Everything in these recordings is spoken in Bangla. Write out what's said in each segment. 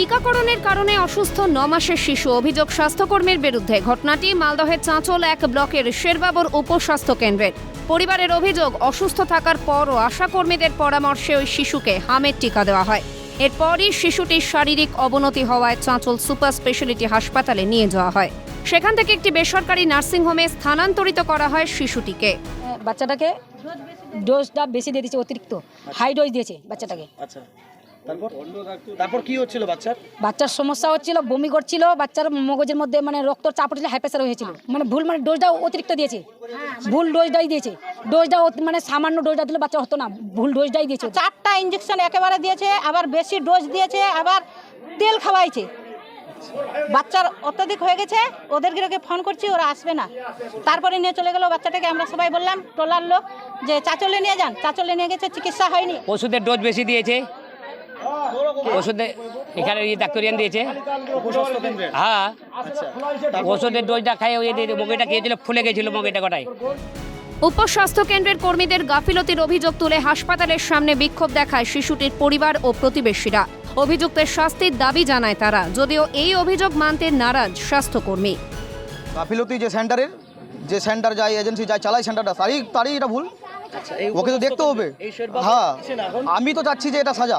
টিকাকরণের কারণে অসুস্থ ন মাসের শিশু। অভিযোগ স্বাস্থ্যকর্মীর বিরুদ্ধে। ঘটনাটি মালদহের চাঁচল এক ব্লকের শেরবাবর উপস্বাস্থ্য কেন্দ্রের। পরিবারের অভিযোগ অসুস্থ থাকার পরও আশাকর্মীদের পরামর্শে ওই শিশুকে হামের টিকা দেওয়া হয়। এরপরই শিশুটির শারীরিক অবনতি হওয়ায় চাঁচল সুপার স্পেশালিটি হাসপাতালে নিয়ে যাওয়া হয়। সেখান থেকে একটি বেসরকারি নার্সিংহোমে স্থানান্তরিত করা হয় শিশুটিকে। বাচ্চাটাকে ডোজটা বেশি দিয়ে দিয়েছে অতিরিক্ত। হাই ডোজ দিয়েছে বাচ্চাটাকে। আচ্ছা। তারপর? তারপর কি হচ্ছিল বাচ্চার? বাচ্চার সমস্যা হচ্ছিল বমি করছিল বাচ্চার মগজের মধ্যে মানে রক্ত চাপ উঠেছিল হাই প্রেশার হয়েছিল। মানে ভুল মানে ডোজটা অতিরিক্ত দিয়েছে। ভুল ডোজটাই দিয়েছে। ডোজটা মানে সামান্য ডোজটা দিলে বাচ্চা হতো না। ভুল ডোজটাই দিয়েছে। চারটা ইঞ্জেকশন একেবারে দিয়েছে আবার বেশি ডোজ দিয়েছে আবার তেল খাওয়াইছে। বাচ্চার অত্যাধিক হয়ে গেছে ওদেরকে ফোন করছি ওরা আসবে না। তারপরে নিয়ে চলে গেল বাচ্চাটাকে আমরা সবাই বললাম টোলার লোক যে চাচলে নিয়ে যান চাচলে নিয়ে গেছে চিকিৎসা হয়নি। ওষুধের ডোজ বেশি দিয়েছে। ওষুধে এখানে ইয়ে ডাক্তারিয়ান দিয়েছে। হ্যাঁ। আচ্ছা ওষুধের ডোজটা খাই ওই মগেটা খেয়েছিল ফুলে গেছিল মগেটা কটাই উপস্বাস্থ্য কেন্দ্রের কর্মীদের গাফিলতির অভিযোগ তুলে হাসপাতালের সামনে বিক্ষোভ দেখায় শিশুটির পরিবার ও প্রতিবেশীরা। অভিযুক্তের শাস্তির দাবি জানায় তারা যদিও এই অভিযোগ মানতে নারাজ স্বাস্থ্যকর্মী। গাফিলতি যে সেন্টারের যে সেন্টার যায় এজেন্সি যায় চালায় সেন্টারটা তারই তারই এটা ভুল। ওকে তো দেখতে হবে। হ্যাঁ আমি তো চাচ্ছি যে এটা সাজা।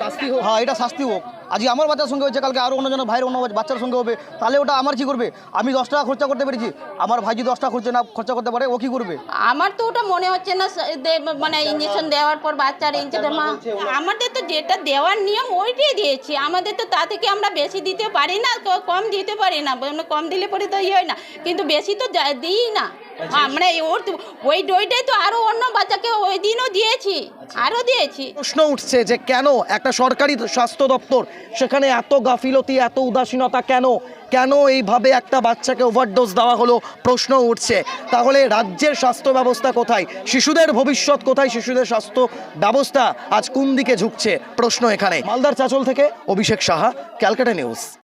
শাস্তি হোক। হ্যাঁ এটা শাস্তি হোক। আজকে আমার বাচ্চার সঙ্গে হয়েছে কালকে আরও অন্যজন ভাইয়ের অন্য বাচ্চার সঙ্গে হবে। তাহলে ওটা আমার কি করবে? আমি দশ টাকা খরচা করতে পেরেছি। আমার ভাই যদি দশ টাকা খরচা না খরচা করতে পারে ও কি করবে? আমার তো ওটা মনে হচ্ছে না মানে ইঞ্জেকশন দেওয়ার পর বাচ্চার ইঞ্জেকশন আমাদের তো যেটা দেওয়ার নিয়ম ওইটাই দিয়েছি। আমাদের তো তা থেকে আমরা বেশি দিতে পারি না কম দিতে পারি না। মানে কম দিলে পরে তো ইয়ে হয় না। কিন্তু বেশি তো দিই না। আমরা ওর ওই ডইটাই তো আরও অন্য বাচ্চাকে ওই দিনও দিয়েছি আরও দিয়েছি। প্রশ্ন উঠছে যে কেন একটা সরকারি স্বাস্থ্য দপ্তর সেখানে এত গাফিলতি এত উদাসীনতা কেন? কেন এইভাবে একটা বাচ্চাকে ওভারডোজ দেওয়া হলো? প্রশ্ন উঠছে। তাহলে রাজ্যের স্বাস্থ্য ব্যবস্থা কোথায়? শিশুদের ভবিষ্যৎ কোথায়? শিশুদের স্বাস্থ্য ব্যবস্থা আজ কোন দিকে ঝুঁকছে? প্রশ্ন এখানে। মালদার চাচল থেকে অভিষেক সাহা ক্যালকাটা নিউজ।